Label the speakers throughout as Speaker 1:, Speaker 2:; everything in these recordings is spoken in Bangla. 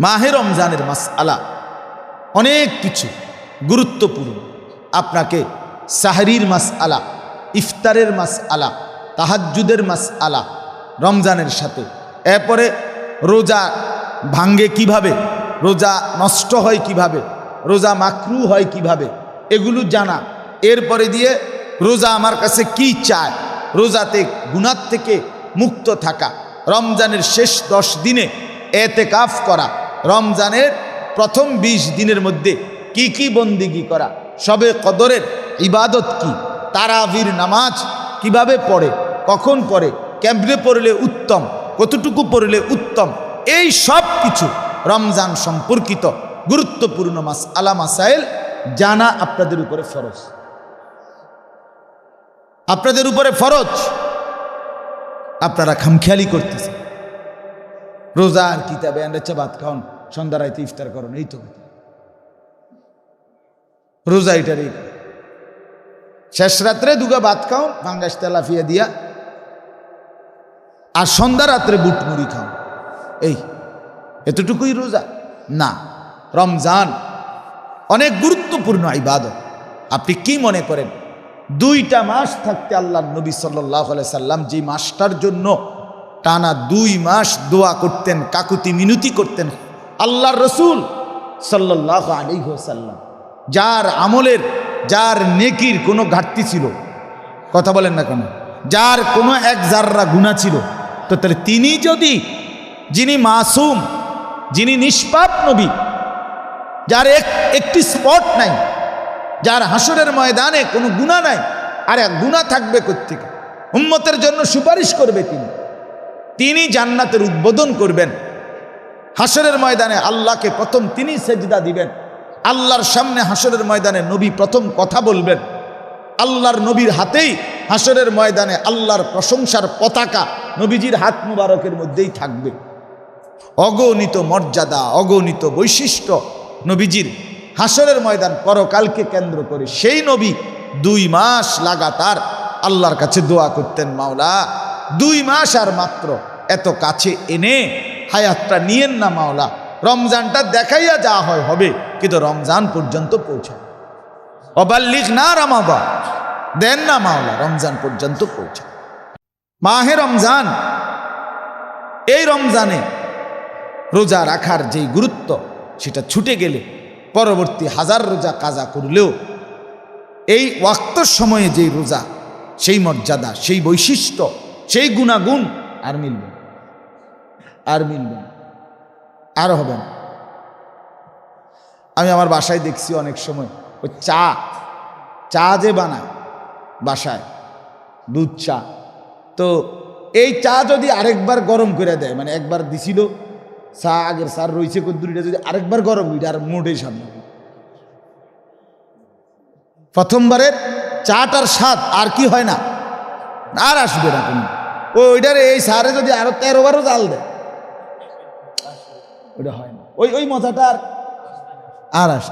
Speaker 1: মাহে রমজানের মাস আলা অনেক কিছু গুরুত্বপূর্ণ। আপনাকে সাহরির মাস আলা ইফতারের মাস আলা তাহাজ্জুদের মাস আলা রমজানের সাথে। এরপরে রোজা ভাঙ্গে কীভাবে? রোজা নষ্ট হয় কীভাবে? রোজা মাকরু হয় কীভাবে? এগুলো জানা। এরপরে দিয়ে রোজা আমার কাছে কি চায়? রোজাতে গুনার থেকে মুক্ত থাকা। রমজানের শেষ দশ দিনে এতে কাফ করা। রমজানের প্রথম ২০ দিনের মধ্যে কি কি বন্দিগি করা? সবে কদরের ইবাদত কি? তারাবির নামাজ কীভাবে পড়ে? কখন পড়ে? ক্যাম্পে পড়লে উত্তম? কতটুকু পড়লে উত্তম? এই সব কিছু রমজান সম্পর্কিত গুরুত্বপূর্ণ মাস, আলা মাসাইল জানা আপনাদের উপরে ফরজ। আপনাদের উপরে ফরজ। আপনারা খামখেয়ালি করতেছে আর কিতাবে আন্ডাচ্ছে ভাত খাওন সন্ধ্যা রাইতে ইফতার করুন, এই তো রোজা এটারই কথা। শেষ রাত্রে দুগা ভাত খাও ফাঙ্গাস তেলাফিয়া দিয়া, আর সন্ধ্যা রাত্রে বুট মুড়ি খাও এই, এতটুকুই রোজা? না, রমজান অনেক গুরুত্বপূর্ণ ইবাদত। আপনি কি মনে করেন, দুইটা মাস থাকতে আল্লাহ নবী সাল্লাহ সাল্লাম যে মাসটার জন্য টানা দুই মাস দোয়া করতেন, কাকুতি মিনতি করতেন। আল্লাহর রসুল সাল্লাহ আলী সাল্লাম যার আমলের, যার নেকির কোনো ঘাটতি ছিল, কথা বলেন না কেন, যার কোনো এক জাররা গুণা ছিল, তো তাহলে তিনি যদি, যিনি মাসুম, যিনি নিষ্পাপ নবী, যার এক, একটি স্পট নাই, যার হাসরের ময়দানে কোনো গুণা নাই, আর এক গুণা থাকবে কোথেকে উম্মতের জন্য সুপারিশ করবে তিনি। তিনি জান্নাতের উদ্বোধন করবেন। হাসরের ময়দানে আল্লাহকে প্রথম তিনি সেজদা দিবেন। আল্লাহর সামনে হাসরের ময়দানে নবী প্রথম কথা বলবেন। আল্লাহর নবীর হাতেই হাসরের ময়দানে আল্লাহর প্রশংসার পতাকা নবীজির হাত মুবারকের মধ্যেই থাকবে। অগণিত মর্যাদা, অগণিত বৈশিষ্ট্য নবীজির হাসরের ময়দান পরকালকে কেন্দ্র করে সেই নবী দুই মাস লাগাতার আল্লাহর কাছে দোয়া করতেন, মাওলা দুই মাস আর মাত্র। এত কাছে এনে হায়াতটা নিয়েন না মাওলা। রমজানটা দেখাইয়া যা হয় হবে, কিন্তু রমজান পর্যন্ত পৌঁছায় অবাল্লিক না রামাবা দেন না মাওলা, রমজান পর্যন্ত পৌঁছায় মাহে রমজান, এই রমজানে রোজা রাখার যেই গুরুত্ব, সেটা ছুটে গেলে পরবর্তী হাজার রোজা কাজা করলেও এই ওয়াক্তর সময়ে যেই রোজা, সেই মর্যাদা, সেই বৈশিষ্ট্য সেই গুণাগুণ আর মিলবে আর মিলবে আর হবে না। আমি আমার বাসায় দেখছি অনেক সময়, ওই চা চা যে বানায় বাসায়, দুধ চা। তো এই চা যদি আরেকবার গরম করে দেয় মানে একবার দিছিল, চা আগের সার রয়েছে কদ্দুরিটা, যদি আরেকবার গরম এটা আর মোটেই সামনে প্রথমবারের চাটার স্বাদ আর কি হয় না? আর আসবে না কোনো। ওইটারে এই সারে যদি আরও তেরো বারও জাল দেয় ওটা হয় না ওই ওই মজাটা আর আর।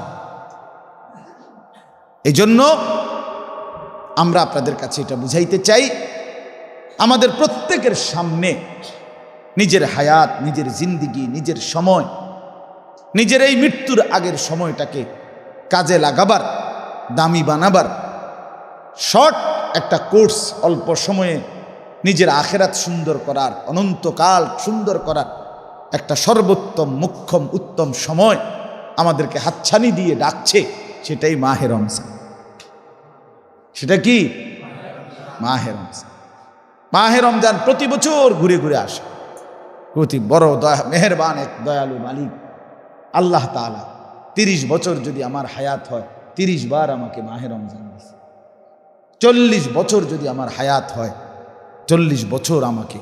Speaker 1: এই জন্য আমরা আপনাদের কাছে এটা বুঝাইতে চাই, আমাদের প্রত্যেকের সামনে নিজের হায়াত, নিজের জিন্দিগি, নিজের সময়, নিজের এই মৃত্যুর আগের সময়টাকে কাজে লাগাবার, দামি বানাবার, শর্ট একটা কোর্স অল্প সময়ে নিজের আখেরাত সুন্দর করার, অনন্তকাল সুন্দর করার একটা সর্বোত্তম, মুখ্যম, উত্তম সময় আমাদেরকে হাতছানি দিয়ে ডাকছে সেটাই মাহে রমজান। সেটা কি? মাহে রমজান। মাহে রমজান প্রতি বছর ঘুরে ঘুরে আসে। প্রতি বড় দয়া, মেহেরবান এক দয়ালু মালিক। আল্লাহ তাআলা তিরিশ বছর যদি আমার হায়াত হয়, তিরিশ বার আমাকে মাহে রমজান চল্লিশ বছর যদি আমার হায়াত হয় চল্লিশ বছর আমাকে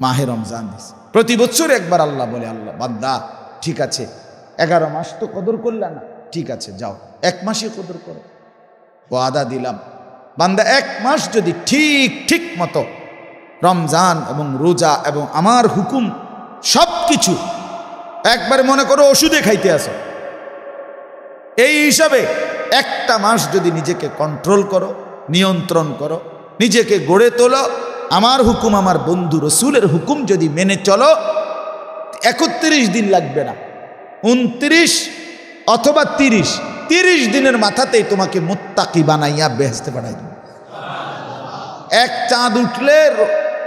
Speaker 1: মাহে রমজান দিছে। প্রতি বছর একবার আল্লাহ বলে, আল্লাহ বাদ্দা ঠিক আছে, এগারো মাস তো কদর করলে না। ঠিক আছে, যাও, এক মাসে কদর করো। ও আদা দিলাম, বান্দা, এক মাস যদি ঠিক ঠিক মতো রমজান এবং রোজা এবং আমার হুকুম সব কিছু একবার মনে করো ওষুধে খাইতে আসো। এই হিসাবে একটা মাস যদি নিজেকে কন্ট্রোল করো, নিয়ন্ত্রণ করো, নিজেকে গড়ে তোলো আমার হুকুম আমার বন্ধু রসুলের হুকুম যদি মেনে চলো, একত্রিশ দিন লাগবে না। উনত্রিশ অথবা তিরিশ তিরিশ দিনের মাথাতেই তোমাকে মোত্তাকি বানাইয়া বেহেস্তে বানাই দেব। এক চাঁদ উঠলে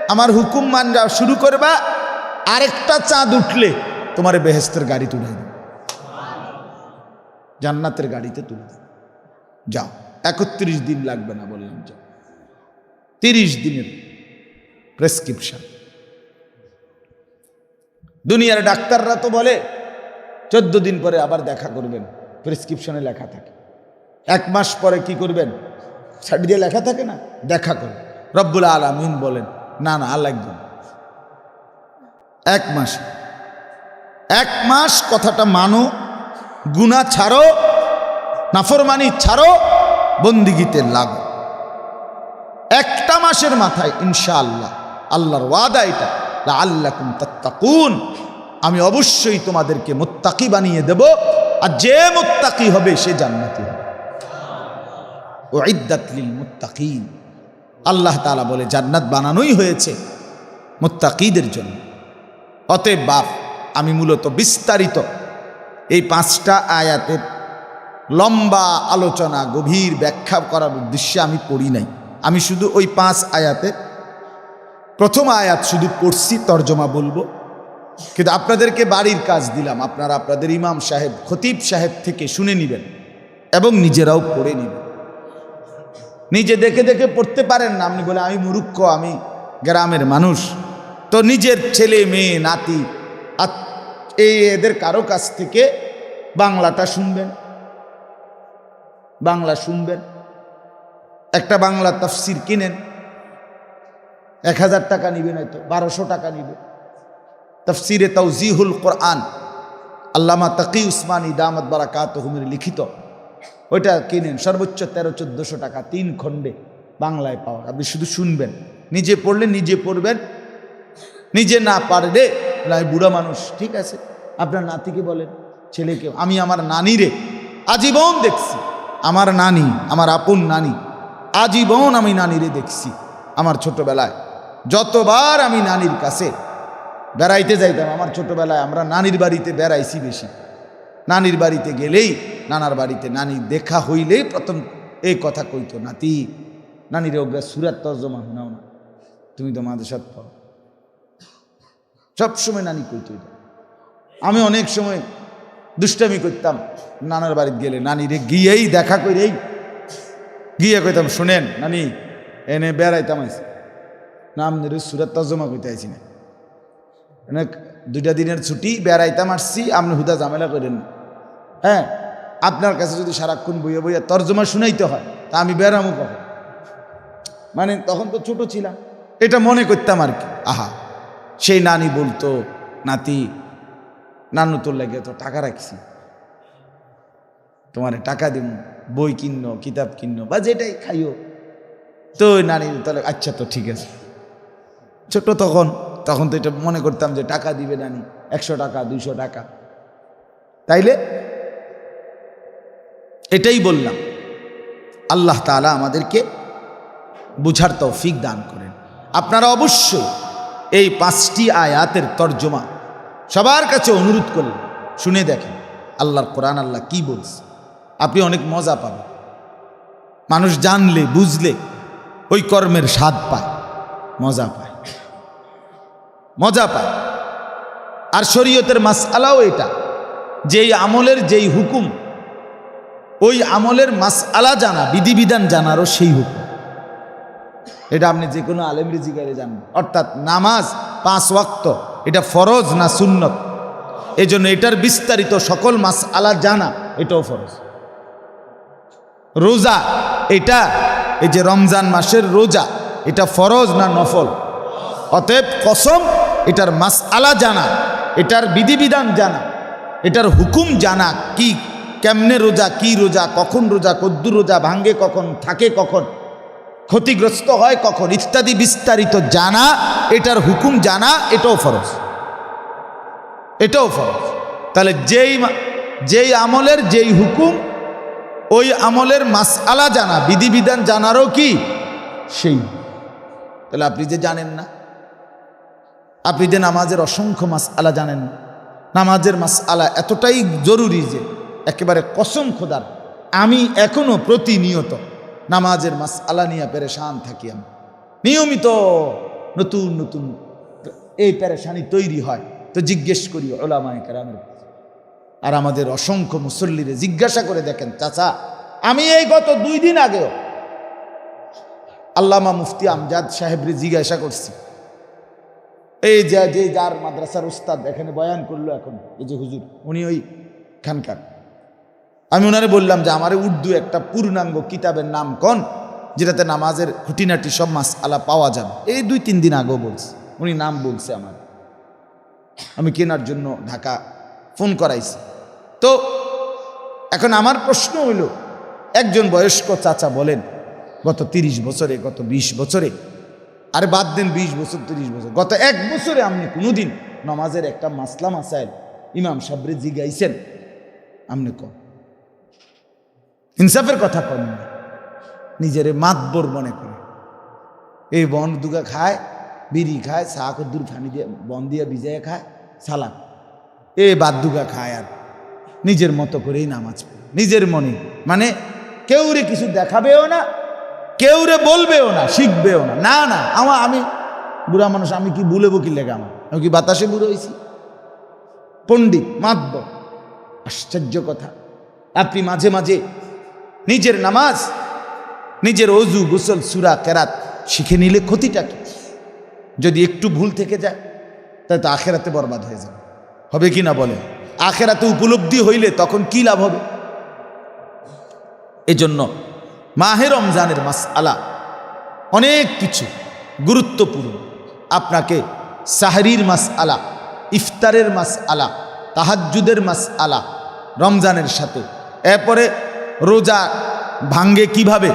Speaker 1: আমার হুকুম মানরা শুরু করবা, আরেকটা চাঁদ উঠলে তোমার বেহেস্তের গাড়ি তুলে দেব। জান্নাতের গাড়িতে তুলে দেব। যাও, একত্রিশ দিন লাগবে না বললাম, যাও। তিরিশ দিনের প্রেসক্রিপশন দুনিয়ার ডাক্তাররা তো বলে, চোদ্দ দিন পরে আবার দেখা করবেন প্রেসক্রিপশনে লেখা থাকে। এক মাস পরে কি করবেন? সাইড দিয়ে লেখা থাকে না, দেখা করুন রব্বুল আলমিন বলেন, না না আর লাগবে এক মাস। এক মাস কথাটা মানো গুণা ছাড়ো, নাফরমানি ছাড়ো, বন্দিগিতে লাগো। একটা মাসের মাথায়, ইনশাআল্লাহ। আল্লাহর ওয়াদা এটা। আল্লাহ তাত্তাকুন। আমি অবশ্যই তোমাদেরকে মোত্তাকি বানিয়ে দেব, আর যে মোত্তাকি হবে সে জান্নাতি হবে। ও ইদ্দাতলিল মুত্তাকিন। আল্লাহ তালা বলে, জান্নাত বানানোই হয়েছে মোত্তাকিদের জন্য। অতএব বাপ, আমি মূলত বিস্তারিত এই পাঁচটা আয়াতের লম্বা আলোচনা, গভীর ব্যাখ্যা করার উদ্দেশ্যে আমি পড়ি নাই। আমি শুধু ওই পাঁচ আয়াতে প্রথম আয়াত শুধু পড়ছি, তর্জমা বলব। কিন্তু আপনাদেরকে বাড়ির কাজ দিলাম। আপনারা আপনাদের ইমাম সাহেব, খতিব সাহেব থেকে শুনে নেবেন এবং নিজেরাও পড়ে নেবেন। নিজে দেখে দেখে পড়তে পারেন না। আপনি বলে আমি মুরুক্ষ আমি গ্রামের মানুষ। তো নিজের ছেলে, মেয়ে, নাতি এই এদের কারও কাছ থেকে বাংলাটা শুনবেন। বাংলা শুনবেন। একটা বাংলা তফসির কিনেন। এক হাজার টাকা নিবেন হয়তো বারোশো টাকা নিবে। তফসিরে তৌজিহুল কোরআন, আল্লামা তকি উসমানী দামত বারাকাত হুমির লিখিত। ওইটা কিনেন, সর্বোচ্চ তেরো চোদ্দোশো টাকা, তিন খণ্ডে বাংলায় পাওয়া আপনি শুধু শুনবেন, নিজে পড়লে নিজে পড়বেন, নিজে না পারলে আমি বুড়া মানুষ, ঠিক আছে? আপনার নাতিকে বলেন, ছেলেকে, আমি আমার নানিরে আজীবন দেখছি, আমার নানি, আমার আপন নানি, আজীবন আমি নানিরে দেখছি, আমার ছোটবেলায়। যতবার আমি নানির কাছে বেড়াইতে যাইতাম, আমার ছোটবেলায় আমরা নানির বাড়িতে বেড়াইছি বেশি। নানির বাড়িতে গেলেই নানার বাড়িতে নানি দেখা হইলেই প্রথম এই কথা কইতো, নাতি, নানিরে ওগা সুরাত তর্জমা শোনাও না, তুমি তো সাথে পাও সবসময় নানি কইতো আমি অনেক সময় দুষ্টামি করতাম, নানার বাড়িতে গেলে নানিরে গিয়েই দেখা করেই গিয়ে কইতাম, শুনেন, নানি, এনে বেড়াইতাম আইসি না আপনার সুরাত তর্জমা কইতে আইছি না। এনে দুইটা দিনের ছুটি, বেড়াইতাম আসছি আপনি হুদা ঝামেলা করেন। হ্যাঁ আপনার কাছে যদি সারাক্ষণ বইয়ে বইয়ে তর্জমা শুনাইতে হয়, তা আমি বেড়ামো কখন? মানে তখন তো ছোট ছিলাম, এটা মনে করতাম আর কি। আহা, সেই নানি বলতো, নাতি, নানু তোর লাগে তো টাকা রাখছি। তোমারে টাকা দিব বই কিন্ন, কিতাব কিন্ন, বা যেটাই খাইও। তো নানি তাহলে আচ্ছা তো ঠিক আছে। ছোট তখন তখন তো এটা মনে করতাম যে টাকা দিবে নানি, একশো টাকা, দুইশো টাকা। তাইলে এটাই বললাম। আল্লাহ তাআলা আমাদেরকে বুঝার তৌফিক দান করেন। আপনারা অবশ্যই এই পাঁচটি আয়াতের তর্জমা সবার কাছে অনুরোধ করলেন শুনে দেখেন আল্লাহর কোরআন আল্লাহ কি বলছে। আপনি অনেক মজা পাবেন। মানুষ জানলে, বুঝলে ওই কর্মের স্বাদ পায়, মজা পায়। মজা পায়। আর শরীয়তের মাসআলাও এটা। যেই আমলের যেই হুকুম, ওই আমলের মাসআলা জানা, বিধিবিধান জানারও সেই হুকুম। এটা আপনি যে কোনো আলেমরি জিগারে জানবেন অর্থাৎ নামাজ পাঁচ ওয়াক্ত, এটা ফরজ না সুন্নত? এই জন্য এটার বিস্তারিত সকল মাস আলা জানা, এটাও ফরজ। রোজা, এটা, এই যে রমজান মাসের রোজা, এটা ফরজ না নফল? অতএব কসম এটার মাস আলা জানা, এটার বিধিবিধান জানা, এটার হুকুম জানা কি, কেমনে রোজা, কি রোজা, কখন রোজা কদ্দু রোজা, ভাঙ্গে কখন, থাকে কখন, ক্ষতিগ্রস্ত হয় কখন, ইত্যাদি বিস্তারিত জানা, এটার হুকুম জানা, এটাও ফরজ। এটাও ফরজ। তাহলে যেই যেই আমলের যেই হুকুম, ওই আমলের মাসআলা জানা, বিধিবিধান জানারও কি? সেই। তাহলে আপনি যে জানেন না আপনি যে নামাজের অসংখ্য মাস আলা জানেন, নামাজের মাস আলা এতটাই জরুরি যে একেবারে কসম খোদার, আমি এখনও প্রতিনিয়ত নামাজের মাস আলা নিয়ে পেরেশান থাকি আমি নিয়মিত নতুন নতুন এই পেরেশানি তৈরি হয়, তো জিজ্ঞেস করি ওলামায় কেরামের। আর আমাদের অসংখ্য মুসল্লিরে জিজ্ঞাসা করে দেখেন, চাচা, আমি এই গত দুই দিন আগেও আল্লামা মুফতি আমজাদ সাহেবরে জিজ্ঞাসা করছি এই যে যে যার মাদ্রাসার উস্তাদ এখানে বয়ান করল এখন, এই যে হুজুর, উনি ওই খানকার। আমি ওনারে বললাম যে, আমার উর্দু একটা পূর্ণাঙ্গ কিতাবের নাম কোন, যেটাতে নামাজের খুঁটিনাটি সব মাস আলা পাওয়া যাবে। এই দুই, তিন দিন আগেও বলছে, উনি নাম বলছে আমার। আমি কেনার জন্য ঢাকা ফোন করাইছি। তো এখন আমার প্রশ্ন হইল, একজন বয়স্ক চাচা বলেন, গত তিরিশ বছরে, গত ২০ বছরে আরে বাদ দেন, বিশ বছর, তিরিশ বছর। গত এক বছরে আপনি কোনোদিন নমাজের একটা মাসলা মাসাইল ইমাম সাবরে জিগাইছেন? আপনি কন? ইনসাফের কথা কন না। নিজেরে মাতবর মনে করে এই বন দুগা খায়, বিড়ি খায়, চা কদ্দুর ফানি দিয়ে, বন দিয়ে ভিজায় খায়, সালাম। এ বাদ দুগা খায় আর নিজের মতো করেই নামাজ পড়ে। নিজের মনে। মানে কেউরে কিছু দেখাবেও না কেউরে বলবেও না, শিখবেও না। না না, আমার, আমি বুড়া মানুষ, আমি কি ভুলেবো কি লেগে আমার? আমি কি বাতাসে বুড়ো হয়েছি? পণ্ডিত মাতব আশ্চর্য কথা। আপনি মাঝে মাঝে নিজের নামাজ, নিজের অজু, গোসল, সুরা, কেরাত শিখে নিলে ক্ষতিটা কি? যদি একটু ভুল থেকে যায়, তাহলে তো আখেরাতে বরবাদ হয়ে যাবে। হবে কি না বলে আখেরাতে উপলব্ধি হইলে তখন কি লাভ হবে? এজন্য মাহে রমজানের মাস আলা অনেক কিছু গুরুত্বপূর্ণ। আপনাকে সাহরির মাস আলা ইফতারের মাস আলা তাহাজ্জুদের মাস আলা রমজানের সাথে। এরপরে রোজা ভাঙ্গে কীভাবে?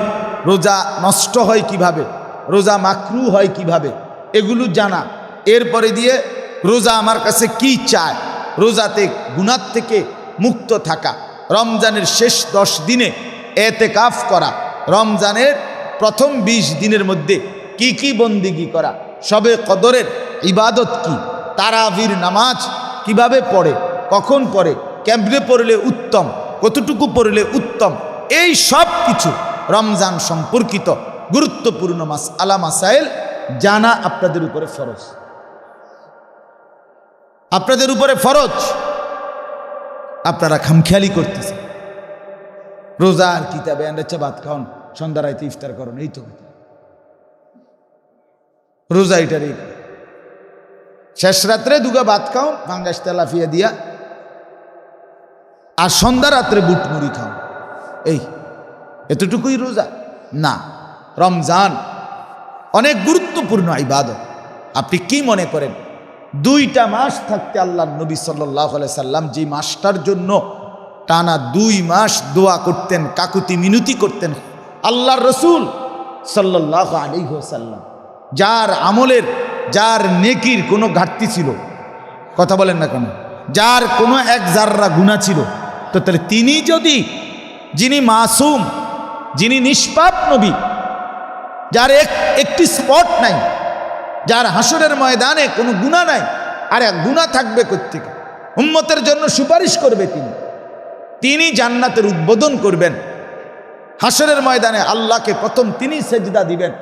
Speaker 1: রোজা নষ্ট হয় কীভাবে? রোজা মাকরু হয় কীভাবে? এগুলো জানা। এরপরে দিয়ে রোজা আমার কাছে কি চায়? রোজাতে গুণার থেকে মুক্ত থাকা। রমজানের শেষ দশ দিনে এতে কাফ করা। রমজানের প্রথম ২০ দিনের মধ্যে কি কি বন্দিগি করা? সবে কদরের ইবাদত কি? তারাবির নামাজ কীভাবে পড়ে? কখন পড়ে? কেমনে পড়লে উত্তম? কতটুকু পড়লে উত্তম? এই সব কিছু রমজান সম্পর্কিত গুরুত্বপূর্ণ মাস আলা মাসাইল জানা আপনাদের উপরে ফরজ। আপনাদের উপরে ফরজ। আপনারা খামখেয়ালি করতেছেন। রোজা আর কিতাবে আন্ডাচ্ছে ভাত খাওন সন্ধ্যা রাইতে ইফতার করুন, এই তো। রোজা এটারই শেষ রাত্রে দুগা ভাত খাও ফাঙ্গাস তেলাফিয়া দিয়া, আর সন্ধ্যা রাত্রে বুট মুড়ি খাও। এই, এতটুকুই রোজা? না, রমজান অনেক গুরুত্বপূর্ণ ইবাদত। আপনি কি মনে করেন, দুইটা মাস থাকতে আল্লাহ নবী সাল্লাহ সাল্লাম যে মাসটার জন্য টানা দুই মাস দোয়া করতেন, কাকুতি মিনতি করতেন। আল্লাহর রসুল সাল্লাহ আলিহাসাল্লাম যার আমলের, যার নেকির কোনো ঘাটতি ছিল, কথা বলেন না কেন, যার কোনো এক জাররা গুণা ছিল, তো তাহলে তিনি যদি, যিনি মাসুম, যিনি নিষ্পাপ নবী, যার এক, একটি স্পট নাই, যার হাসরের ময়দানে কোনো গুণা নাই, আর এক গুণা থাকবে কোথেকে উম্মতের জন্য সুপারিশ করবে তিনি। তিনি জান্নাতের উদ্বোধন করবেন। হাসরের ময়দানে আল্লাহকে প্রথম তিনি সেজদা দিবেন।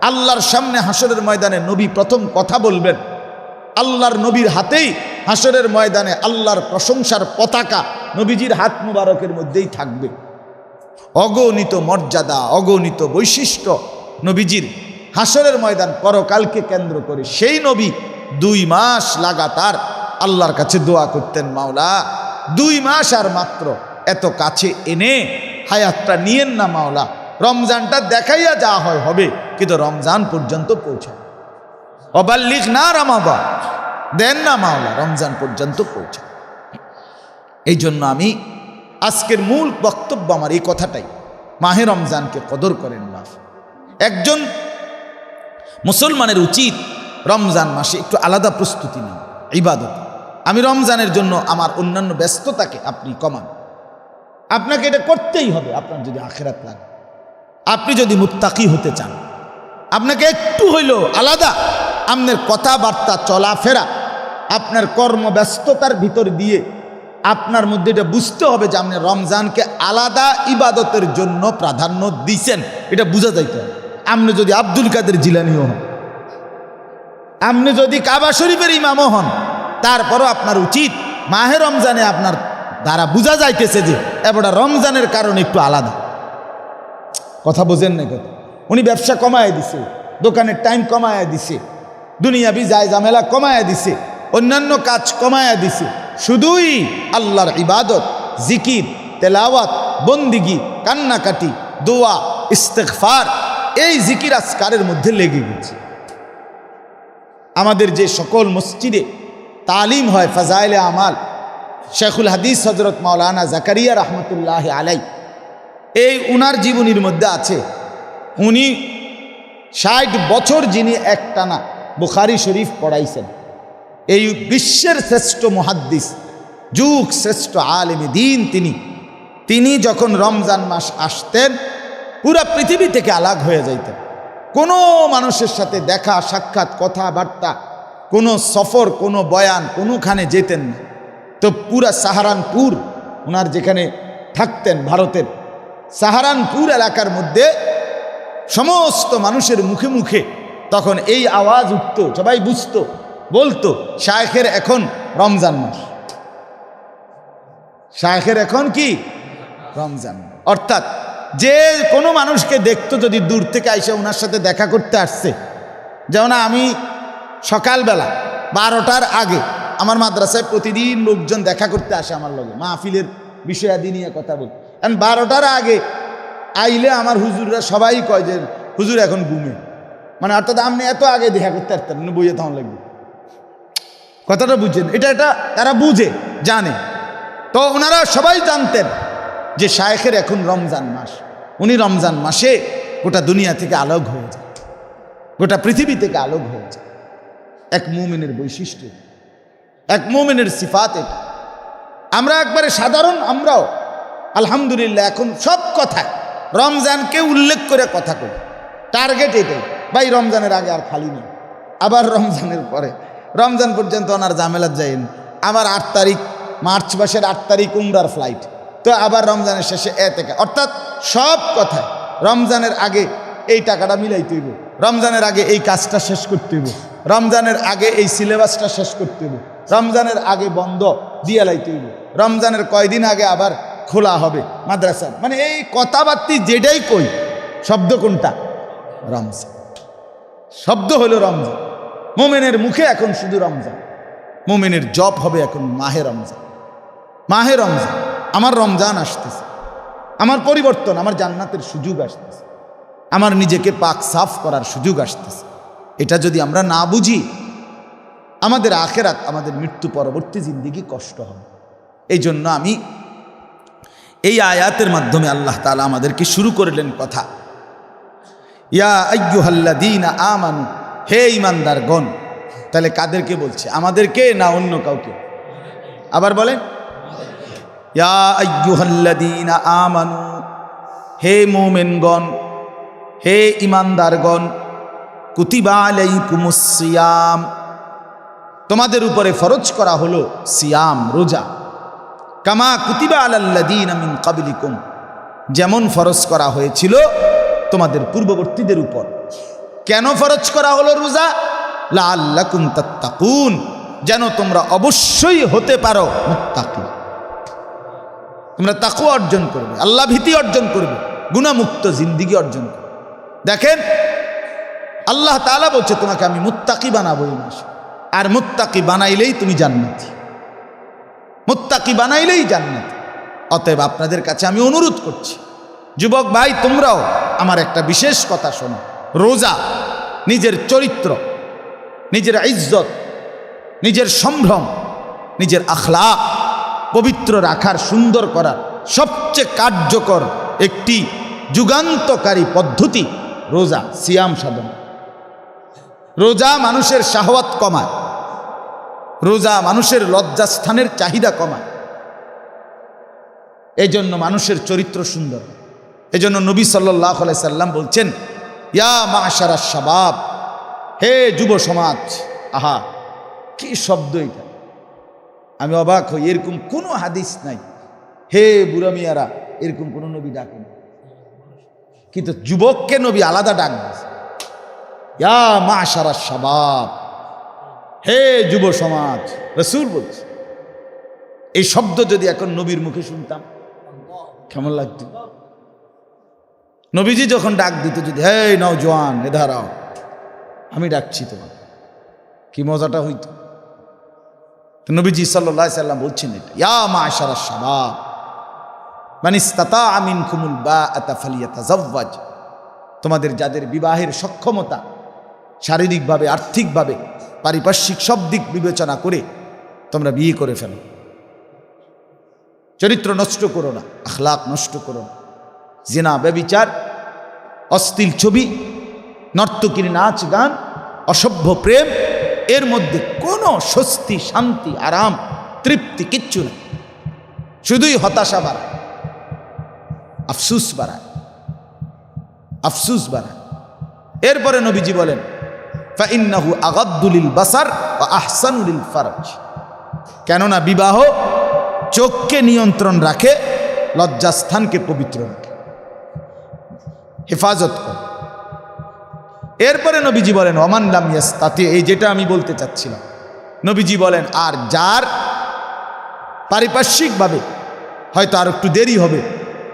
Speaker 1: আল্লাহর সামনে হাসরের ময়দানে নবী প্রথম কথা বলবেন। আল্লাহর নবীর হাতেই হাসরের ময়দানে আল্লাহর প্রশংসার পতাকা নবীজির হাত মুবারকের মধ্যেই থাকবে। অগণিত মর্যাদা, অগণিত বৈশিষ্ট্য নবীজির হাসরের ময়দান পরকালকে কেন্দ্র করে সেই নবী দুই মাস লাগাতার আল্লাহর কাছে দোয়া করতেন, মাওলা দুই মাস আর মাত্র। এত কাছে এনে হায়াতটা নিয়েন না মাওলা। রমজানটা দেখাইয়া যা হয় হবে, কিন্তু রমজান পর্যন্ত পৌঁছায় অবাল্লিক না রামাবা দেন না মাওলা, রমজান পর্যন্ত পৌঁছায় এই জন্য আমি আজকের মূল বক্তব্য আমার এই কথাটাই। মাহে রমজানকে কদর করেন বাপ একজন মুসলমানের উচিত রমজান মাসে একটু আলাদা প্রস্তুতি নেওয়া, ইবাদত। আমি রমজানের জন্য আমার অন্যান্য ব্যস্ততাকে আপনি কমান। আপনাকে এটা করতেই হবে, আপনার যদি আখেরাত লাগে। আপনি যদি মুত্তাকি হতে চান, আপনাকে একটু হইল আলাদা আপনার কথাবার্তা, চলাফেরা, আপনার কর্মব্যস্ততার ভিতর দিয়ে আপনার মধ্যে এটা বুঝতে হবে যে আপনি রমজানকে আলাদা ইবাদতের জন্য প্রাধান্য দিছেন। এটা বোঝা যাইতে হবে। আপনি যদি আব্দুল কাদের জিলানিও হন, আপনি যদি কাবা শরীফের ইমামও হন তারপরও আপনার উচিত মাহে রমজানে আপনার দ্বারা বোঝা যাইতেছে যে এবারটা রমজানের কারণ একটু আলাদা। কথা বোঝেন না কথা? উনি ব্যবসা কমায় দিছে, দোকানের টাইম কমায় দিছে, দুনিয়াবি যায় ঝামেলা কমায় দিছে, অন্যান্য কাজ কমায় দিছে। শুধুই আল্লাহর ইবাদত, জিকির, তেলাওয়াত, বন্দিগি, কান্নাকাটি, দোয়া ইস্তেকফার এই জিকির আসকারের মধ্যে লেগে গেছে। আমাদের যে সকল মসজিদে তালিম হয় ফাজাইলে আমাল। শেখুল হাদিস হজরত মাওলানা জাকারিয়া রহমতুল্লাহ আলাই এই উনার জীবনীর মধ্যে আছে। উনি ষাট বছর যিনি একটানা বুখারি শরীফ পড়াইছেন। এই বিশ্বের শ্রেষ্ঠ মহাদ্দিস, যুগ শ্রেষ্ঠ আলেমী দিন তিনি। তিনি যখন রমজান মাস আসতেন, পুরা পৃথিবী থেকে আলাগ হয়ে যাইতেন। কোনো মানুষের সাথে দেখা, সাক্ষাৎ, কথাবার্তা কোনো সফর, কোনো বয়ান, কোনোখানে যেতেন না। তো পুরা সাহারানপুর ওনার যেখানে থাকতেন ভারতের, সাহারানপুর এলাকার মধ্যে সমস্ত মানুষের মুখে মুখে তখন এই আওয়াজ উঠত, সবাই বুঝতো, বলতো, শায়েখের এখন রমজান মাস। শায়েখের এখন কি? রমজান অর্থাৎ যে কোনো মানুষকে দেখতো যদি দূর থেকে আইসা ওনার সাথে দেখা করতে আসছে। যেমন আমি সকালবেলা, বারোটার আগে আমার মাদ্রাসায় প্রতিদিন লোকজন দেখা করতে আসে আমার লগে, মাহফিলের বিষয়াদি নিয়ে কথা বল। কারণ বারোটার আগে আইলে আমার হুজুররা সবাই কয় যে, হুজুর, এখন ঘুমে। মানে অর্থাৎ আপনি এত আগে দেখা করতে পারতেন বইয়ে তখন লাগবে। কথাটা বুঝছেন? এটা এটা তারা বুঝে, জানে। তো ওনারা সবাই জানতেন যে শায়েখের এখন রমজান মাস। উনি রমজান মাসে গোটা দুনিয়া থেকে আলোক হয়ে যায়, গোটা পৃথিবী থেকে আলোক হয়ে যায়। এক মুমিনের বৈশিষ্ট্য, এক মুমিনের সিফাত এটা। আমরা একবারে সাধারণ, আমরাও, আলহামদুলিল্লাহ, এখন সব কথা রমজানকে উল্লেখ করে কথা কই। টার্গেট এটাই, ভাই রমজানের আগে আর খালি নেই, আবার রমজানের পরে। রমজান পর্যন্ত ওনার জামেলাত যাইন আবার আট তারিখ, মার্চ মাসের আট তারিখ উমরার ফ্লাইট তো আবার রমজানের শেষে এ থেকে, অর্থাৎ সব কথা রমজানের আগে এই টাকাটা মিলাই তৈব রমজানের আগে এই কাজটা শেষ করতে হইব। রমজানের আগে এই সিলেবাসটা শেষ করতে হইব। রমজানের আগে বন্ধ দিয়ে লাইতে হইব। রমজানের কয়দিন আগে আবার খোলা হবে মাদ্রাসা মানে এই কথাবার্তি যেটাই কই, শব্দ কোনটা? রমজান। শব্দ হলো রমজান। মোমেনের মুখে এখন শুধু রমজান। মোমেনের জব হবে এখন মাহে রমজান। মাহে রমজান। আমার রমজান আসতেছে। আমার পরিবর্তন, আমার জান্নাতের সুযোগ আসতেছে। আমার নিজেকে পাক সাফ করার সুযোগ আসতেছে। এটা যদি আমরা না বুঝি, আমাদের আখেরাত, আমাদের মৃত্যু পরবর্তী জিন্দিগি কষ্ট হবে। এই জন্য আমি এই আয়াতের মাধ্যমে আল্লাহ তালা আমাদেরকে শুরু করলেন কথা। ইয়া আয়্যুহাল্লাদিন আমানু, হে ইমানদারগণ তাহলে কাদেরকে বলছে? আমাদেরকে না অন্য কাউকে? আবার বলেন, ইয়া আয়্যুহাল্লাদিন আমানু, হে মোমেনগণ, হে ইমানদারগণ কুতিবা আলাইকুমুস সিয়াম তোমাদের উপরে ফরজ করা হলো সিয়াম, রোজা। কামা কুতিবা আলাল্লাদিন মিন কাবিলিকুম যেমন ফরজ করা হয়েছিল তোমাদের পূর্ববর্তীদের উপর। কেন ফরজ করা হলো রোজা? লা আল্লাকুম তাত্তাকুন। যেন তোমরা অবশ্যই হতে পারো মুত্তাকি। তোমরা তাকু অর্জন করবে, আল্লাহ ভীতি অর্জন করবে গুণামুক্ত জিন্দিগি অর্জন করবে। দেখেন আল্লাহ তাআলা বলছে, তোমাকে আমি মুত্তাকি বানাবো এই মাসে। আর মুত্তাকি বানাইলেই তুমি জান্নাতি। মুত্তাকি বানাইলেই জান্নাতি। অতএব আপনাদের কাছে আমি অনুরোধ করছি, যুবক ভাই, তোমরাও আমার একটা বিশেষ কথা শোনো। রোজা, নিজের চরিত্র, নিজের ইজ্জত, নিজের সম্ভ্রম, নিজের আখলা পবিত্র রাখার, সুন্দর করার সবচেয়ে কার্যকর একটি যুগান্তকারী পদ্ধতি রোজা, সিয়াম সাধন। রোজা মানুষের শাহওয়াত কমায়। রোজা মানুষের লজ্জাস্থানের চাহিদা কমায়। এই জন্য মানুষের চরিত্র সুন্দর। এই জন্য নবী সাল্লাহ সাল্লাম বলছেন, ইয়া মাশারা শাবাব, হে যুব সমাজ, আহা, কি শব্দ এটা? আমি অবাক হই, এরকম কোনো হাদিস নাই। হে বুড়া মিয়ারা, এরকম কোনো নবী ডাকেন কিন্তু যুবককে নবী আলাদা ডাক দিয়েছে। ইয়া মা সারা সবাব হে যুব সমাজ, রসুল বলছে, এই শব্দ যদি এখন নবীর মুখে শুনতাম, কেমন লাগতো? নবীজি যখন ডাক দিত, যদি, হে নওজোয়ান এধারাও আমি ডাকছি তোমার কি মজাটা হইত? নবীজি সাল্লাহ সাল্লাম বলছেন এটা, ইয়া মা সারা সবাব মানিস্তাতা আমিন কুমুল বা আতাফালিয়াতা জব্বাজ তোমাদের যাদের বিবাহের সক্ষমতা শারীরিকভাবে, আর্থিকভাবে, পারিপার্শ্বিক সব দিক বিবেচনা করে তোমরা বিয়ে করে ফেলো। চরিত্র নষ্ট করো না আখলাক নষ্ট করো না। জেনা, ব্যবিচার অস্থিল ছবি, নর্তকীর নাচ, গান, অসভ্য প্রেম, এর মধ্যে কোনো স্বস্তি, শান্তি, আরাম, তৃপ্তি কিচ্ছু নেই। শুধুই হতাশা বাড়ায়, আফসুস বাড়ায় আফসুস বাড়ায়। এরপরে নবীজি বলেন ফাইন্নাহু আগাদ্দুলিল বাসার ও আহসানুলিল ফারজ। কেননা বিবাহ চোখকে নিয়ন্ত্রণ রাখে, লজ্জাস্থানকে পবিত্র রাখে। হেফাজত করে। এরপরে নবীজি বলেন, ওমান লামিয়াস তাতে এই যেটা আমি বলতে চাচ্ছিলাম। নবীজি বলেন, আর যার পারিপার্শ্বিকভাবে হয়তো আর একটু দেরি হবে,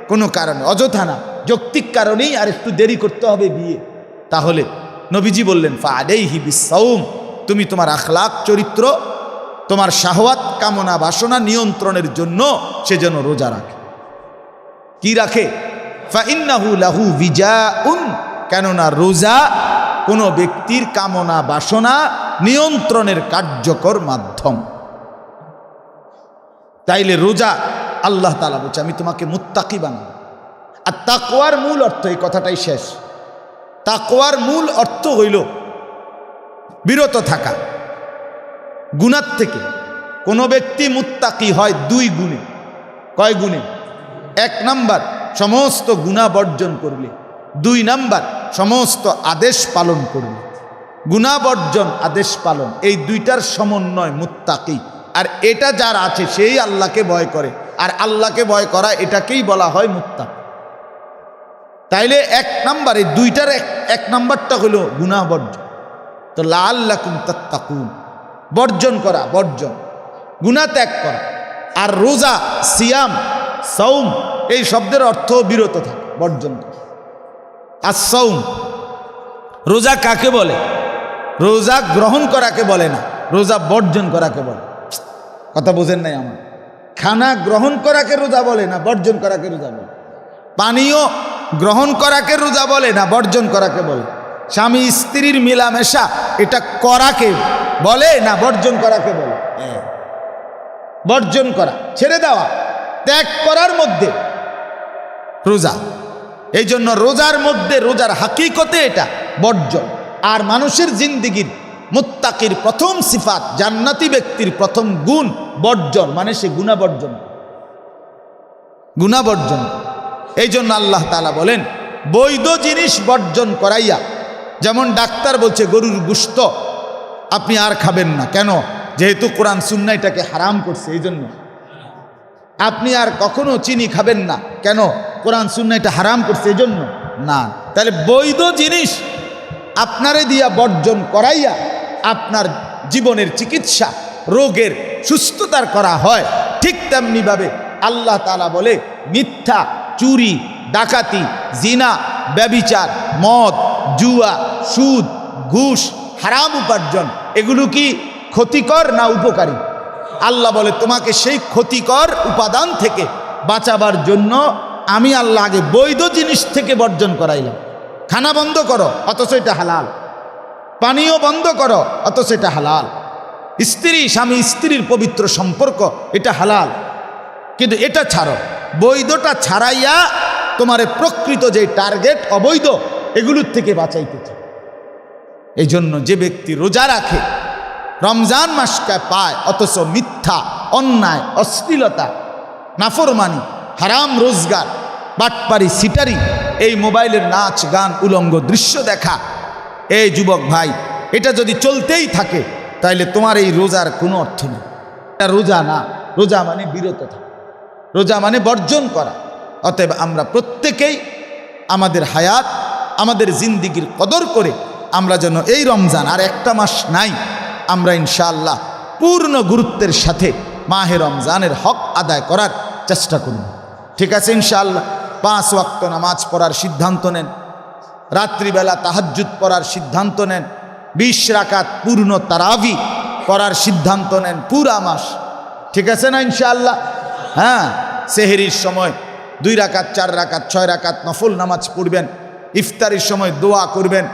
Speaker 1: কোনো কারণে, অযথা না, যৌক্তিক কারণেই আর একটু দেরি করতে হবে বিয়ে, তাহলে নবীজি বললেন ফাডেইহি বিসাউম তুমি তোমার আখলাক, চরিত্র, তোমার শাহওয়াত, কামনা, বাসনা নিয়ন্ত্রণের জন্য সে যেন রোজা রাখে। কি রাখে? ফাইন্নাহু লাহু উন কেননা রোজা কোনো ব্যক্তির কামনা, বাসনা নিয়ন্ত্রণের কার্যকর মাধ্যম। তাইলে রোজা আল্লাহ তালা বলছে, আমি তোমাকে মুত্তাকি বানাবো। আর তাকোয়ার মূল অর্থ এই কথাটাই শেষ। তাকোয়ার মূল অর্থ হইল বিরত থাকা। গুণার থেকে কোনো ব্যক্তি মুত্তাকি হয় দুই গুণে। কয় গুণে? এক নাম্বার, সমস্ত গুণা বর্জন করলে। দুই নাম্বার, সমস্ত আদেশ পালন করলে। গুণা বর্জন, আদেশ পালন, এই দুইটার সমন্বয় মুত্তাকি। আর এটা যার আছে, সেই আল্লাহকে ভয় করে। আর আল্লাহকে ভয় করা, এটাকেই বলা হয় মুত্তাক। তাইলে এক নাম্বার এই দুইটার এক এক নাম্বারটা হলো গুণা বর্জন। তো লাল লাকুম তাত্তাকুন, বর্জন করা, বর্জন। গুণা ত্যাগ করা। আর রোজা, সিয়াম সৌম এই শব্দের অর্থ বিরত থাকে, বর্জন আর সৌম রোজা কাকে বলে? রোজা গ্রহণ করাকে বলে না, রোজা বর্জন করাকে বলে। কথা বোঝেন নাই আমার? খানা গ্রহণ করাকে রোজা বলে না, বর্জন করাকে রোজা বলে। পানীয় গ্রহণ করাকে রোজা বলে না, বর্জন করাকে বলে। স্বামী স্ত্রীর মিলামেশা, এটা করাকে বলে না, বর্জন করাকে বলে। বর্জন করা, ছেড়ে দেওয়া, ত্যাগ করার মধ্যে রোজা। এই জন্য রোজার মধ্যে, রোজার হাকিকতে এটা বর্জন। আর মানুষের জিন্দিগির মুত্তাকির প্রথম সিফাত, জান্নাতি ব্যক্তির প্রথম গুণ বর্জন মানে সে গুণা বর্জন গুণা বর্জন এই জন্য আল্লাহ তালা বলেন, বৈধ জিনিস বর্জন করাইয়া, যেমন ডাক্তার বলছে গরুর গুস্ত, আপনি আর খাবেন না। কেন? যেহেতু কোরআন সুন্না এটাকে হারাম করছে এই জন্য আপনি আর কখনো চিনি খাবেন না। কেন? কোরআন সুন্না এটা হারাম করছে এই জন্য না। তাহলে বৈধ জিনিস আপনারে দিয়া বর্জন করাইয়া আপনার জীবনের চিকিৎসা, রোগের সুস্থতার করা হয়, ঠিক তেমনিভাবে আল্লাহ তালা বলে, মিথ্যা চুরি, ডাকাতি, জিনা, ব্যবিচার, মদ, জুয়া, সুদ, ঘুষ, হারাম উপার্জন, এগুলো কি ক্ষতিকর না উপকারী? আল্লাহ বলে, তোমাকে সেই ক্ষতিকর উপাদান থেকে বাঁচাবার জন্য আমি আল্লাহ আগে বৈধ জিনিস থেকে বর্জন করাইলাম। খানা বন্ধ করো, অথচ এটা হালাল। পানীয় বন্ধ করো, অথচ এটা হালাল। স্ত্রী, স্বামী, স্ত্রীর পবিত্র সম্পর্ক, এটা হালাল। কিন্তু এটা ছাড়ো। বৈধটা ছাড়াইয়া তোমার প্রকৃত যে টার্গেট অবৈধ, এগুলোর থেকে বাঁচাইতে চায় এই জন্য যে ব্যক্তি রোজা রাখে, রমজান মাসকে পায়, অথচ মিথ্যা, অন্যায়, অশ্লীলতা, নাফরমানি, হারাম রোজগার, বাটপারি, সিটারি, এই মোবাইলের নাচ, গান, উলঙ্গ দৃশ্য দেখা এই যুবক ভাই, এটা যদি চলতেই থাকে, তাইলে তোমার এই রোজার কোনো অর্থ নেই। এটা রোজা না, রোজা মানে বিরত থাকা। রোজা মানে বর্জন করা। অতএব আমরা প্রত্যেকেই আমাদের হায়াত, আমাদের জিন্দিগির কদর করে আমরা যেন এই রমজান আর একটা মাস নাই, আমরা ইনশাআল্লাহ পূর্ণ গুরুত্বের সাথে মাহে রমজানের হক আদায় করার চেষ্টা করব। ঠিক আছে ইনশাআল্লাহ? পাঁচ ওয়াক্ত নামাজ পড়ার সিদ্ধান্ত নেন। রাত্রিবেলা তাহাজ্জুদ পড়ার সিদ্ধান্ত নেন। বিশ রাকাত পূর্ণ তারাবি করার সিদ্ধান্ত নেন পুরা মাস। ঠিক আছে না ইনশাআল্লাহ? হ্যাঁ সেহেরির সময় দুই রাকাত, চার রাকাত, ছয় রাকাত নফল নামাজ পড়বেন, ইফতারির সময় দোয়া করবেন,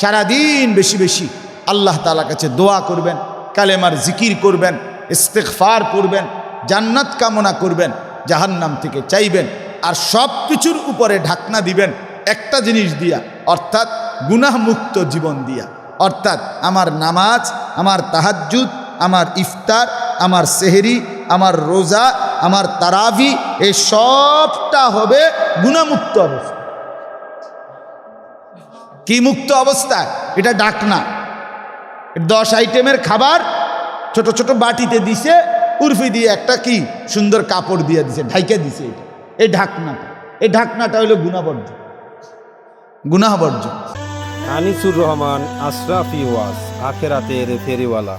Speaker 1: সারাদিন বেশি বেশি আল্লাহ তালা কাছে দোয়া করবেন, কালেমার জিকির করবেন ইস্তেকফার করবেন, জান্নাত কামনা করবেন, জাহান্নাম থেকে চাইবেন আর সব কিছুর উপরে ঢাকনা দিবেন একটা জিনিস দিয়া, অর্থাৎ গুনাহমুক্ত জীবন দিয়া। অর্থাৎ আমার নামাজ, আমার তাহাজ্জুদ, আমার ইফতার, আমার সেহেরি, আমার রোজা আমার তারাবি এই সবটা হবে গুণামুক্ত অবস্থা। কি মুক্ত অবস্থায় এটা ডাকনা দশ আইটেমের খাবার ছোট ছোট বাটিতে দিছে, উর্ফি দিয়ে একটা কি সুন্দর কাপড় দিয়ে দিছে, ঢাইকে দিছে এটা। এই ঢাকনাটা। এই ঢাকনাটা হলো গুণাবর্জ গুনাহবর্জ
Speaker 2: আনিসুর রহমান, আশরাফি ওয়াজ, আখেরাতের ফেরিওয়ালা।